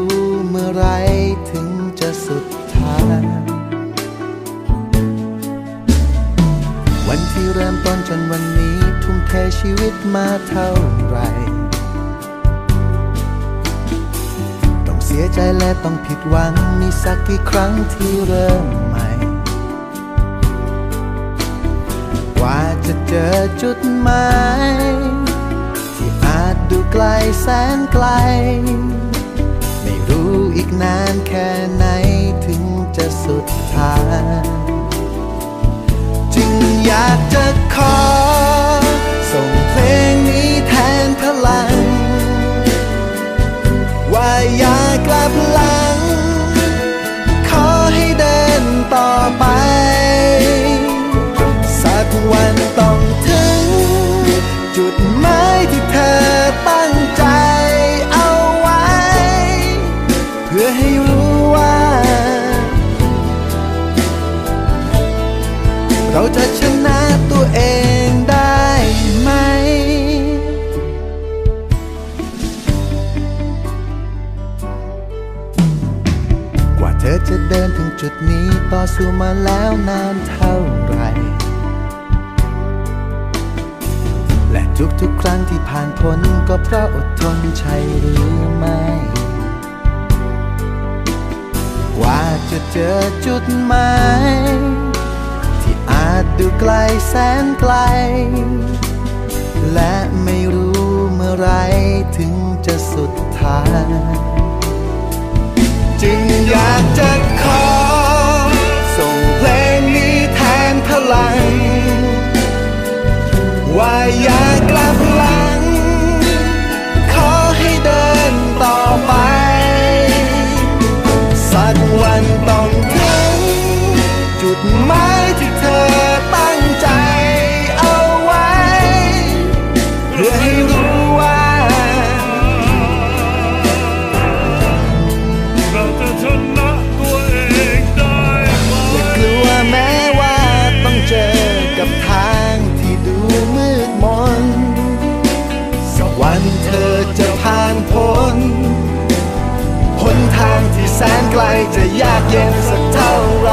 ้ นจนวันนี้ทุ่มเทชีวิตมาเท่าไร ต้องเสียใจและต้องผิดหวัง มีสักกี่ครั้งที่เริ่มใหม่ กว่าจะเจอจุดหมายที่อาจดูไกลแสนไกล ไม่รู้อีกนานแค่ไหนถึงจะสุดทางจึง อยากจะขอ ส่งเพลงนี้แทนพลัง ว่าอยากกลับลา อสู้มาแล้วนานเท่าไร และทุกๆครั้งที่ผ่านพ้นก็เพราะอดทนใช่หรือไม่ กว่าจะเจอจุดหมายที่อาจดูไกลแสนไกล และไม่รู้เมื่อไรถึงจะสุดทางจึงอยากจะขอ จุดหมายที่เธอตั้งใจเอาไว้ เพื่อให้รู้ว่า เราจะชนะตัวเองได้ไหมอย่ากลัวแม้ว่าต้องเจอกับทางที่ดูมืดมนสักวันเธอจะผ่านพ้นหนทางที่แสนไกลจะยากเย็นสักเท่าไหร